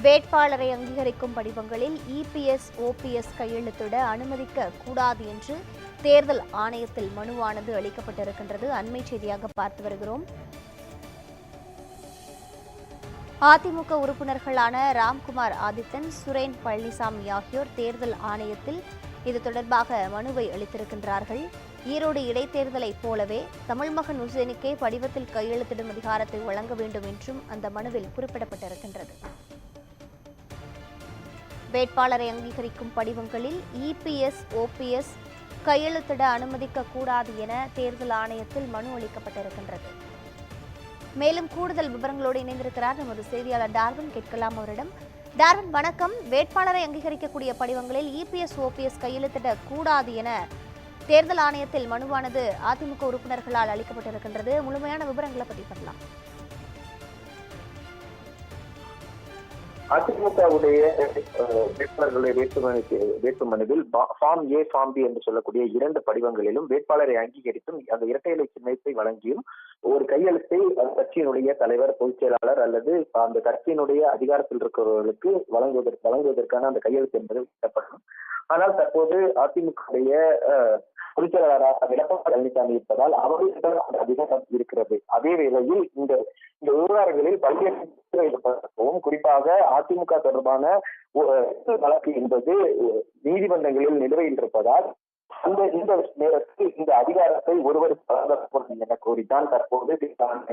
வேட்பாளரை அங்கீகரிக்கும் படிவங்களில் EPS OPS கையெழுத்திட அனுமதிக்க கூடாது என்று தேர்தல் ஆணையத்தில் மனுவானது அளிக்கப்பட்டிருக்கின்றது. அண்மை செய்தியாக பார்த்து வருகிறோம். அதிமுக உறுப்பினர்களான ராம்குமார் ஆதித்தன் சுரேன் பழனிசாமி ஆகியோர் தேர்தல் ஆணையத்தில் இது தொடர்பாக மனுவை அளித்திருக்கின்றார்கள். ஈரோடு இடைத்தேர்தலைப் போலவே தமிழ் மகன் உசேனுக்கே படிவத்தில் கையெழுத்திடும் அதிகாரத்தை வழங்க வேண்டும் என்றும் அந்த மனுவில் குறிப்பிடப்பட்டிருக்கின்றது. வேட்பாளரை அங்கீகரிக்கும் படிவங்களில் இபிஎஸ் ஓபிஎஸ் கையெழுத்திட அனுமதிக்க கூடாது என தேர்தல் ஆணையத்தில் மனு அளிக்கப்பட்டிருக்கின்றது. மேலும் கூடுதல் விவரங்களோடு இணைந்திருக்கிறார் நமது செய்தியாளர் டார்வின். கேட்கலாம் அவரிடம். டார்வின் வணக்கம். வேட்பாளரை அங்கீகரிக்கக்கூடிய படிவங்களில் இபிஎஸ் ஓபிஎஸ் கையெழுத்திட கூடாது என தேர்தல் ஆணையத்தில் மனுவானது அதிமுக உறுப்பினர்களால் அளிக்கப்பட்டிருக்கின்றது. முழுமையான விவரங்களை பதிவு பண்ணலாம். அதிமுகவுடைய வேட்பாளர்களை வேட்புமனு வேட்புமனுவில் ஃபார்ம் ஏ ஃபார்ம் பி என்று சொல்லக்கூடிய இரண்டு படிவங்களிலும் வேட்பாளரை அங்கீகரித்தும் அந்த இரட்டை இலை சின்னத்தை வழங்கியும் ஒரு கையெழுத்தை அந்த கட்சியினுடைய தலைவர் பொதுச் செயலாளர் அல்லது அந்த கட்சியினுடைய அதிகாரத்தில் இருக்கிறவர்களுக்கு வழங்குவதற்கு வழங்குவதற்கான அந்த கையெழுத்து என்பது விடப்படும் ஆனால் தற்போது அதிமுகவுடைய அஹ், பொதுச் செயலாளராக எடப்பாடி பழனிசாமி இருப்பதால் அவர்களிடம் அந்த அதிகாரம் இருக்கிறது. அதே வேளையில் இந்த இந்த விவகாரங்களில் பல்வேறு இருப்பதாகவும் குறிப்பாக அதிமுக தொடர்பான வழக்கு என்பது நீதிமன்றங்களில் நிலுவையில் இருப்பதால் அந்த இந்த நேரத்தில் இந்த அதிகாரத்தை ஒருவர் வழங்கப்படும் என கோரித்தான் தற்போது தேர்தல்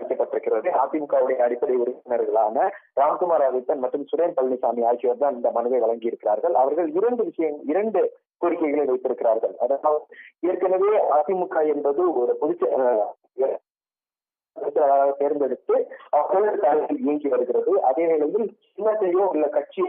அளிக்கப்பட்டிருக்கிறது அதிமுகவுடைய அடிப்படை உறுப்பினர்களான ராம்குமார் ஆதித்தன் மற்றும் சுரேன் பழனிசாமி ஆகியோர் தான் இந்த மனுவை வழங்கியிருக்கிறார்கள். அவர்கள் இரண்டு விஷயம் இரண்டு கோரிக்கைகளை வைத்திருக்கிறார்கள். அதாவது ஏற்கனவே அதிமுக என்பது ஒரு பொதுச் தேர்ந்தெடுத்து அவர்கள் தலைமையில் இயங்கி வருகிறது. அதே வேளையில் சின்னத்தையோ உள்ள கட்சி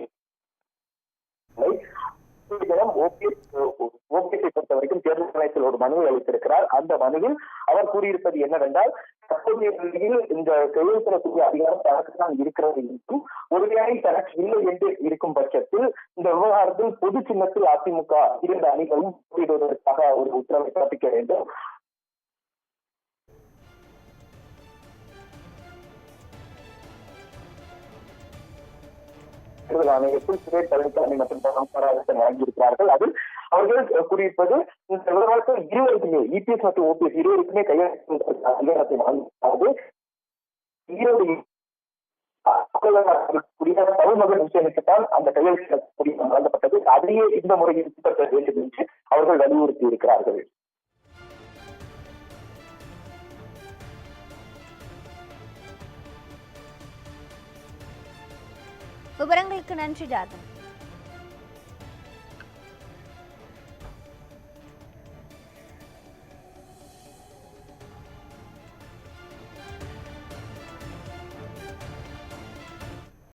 ஓபிஎஸ்ஐ பொறுத்த வரைக்கும் தேர்தல் ஆணையத்தில் ஒரு மனுவை அளித்திருக்கிறார். அந்த மனுவில் அவர் கூறியிருப்பது என்னவென்றால் தற்போதைய நிலையில் இந்த கையெழுத்திடக்கூடிய அதிகாரம் தனக்கு தான் இருக்கிறது என்றும் ஒருவேளை தனக்கு இல்லை என்று இருக்கும் பட்சத்தில் இந்த விவகாரத்தில் பொது சின்னத்தில் அதிமுக இரண்டு அணிகளும் போட்டியிடுவதற்காக ஒரு உத்தரவை பிறப்பிக்க வேண்டும். தேர்தல் ஆணையத்தில் சிறை பழனிசாமி மற்றும் ராமராஜன் வழங்கியிருக்கிறார்கள். அதில் அவர்கள் கூறியிருப்பது இந்த விவகாரத்தில் இருவருக்குமே இபிஎஸ் மற்றும் ஓபிஎஸ் இருவருக்குமே கையெழுத்து அதிகாரத்தை வாங்கியிருக்கிறது ஈரோடு தமிழ்மகன் விஷயத்துக்குத்தான் அந்த கையெழுத்து வழங்கப்பட்டது. அதையே இந்த முறையில் பின்பற்ற வேண்டும் என்று அவர்கள் வலியுறுத்தி இருக்கிறார்கள் விவரங்களுக்கு நன்றி டார்வின்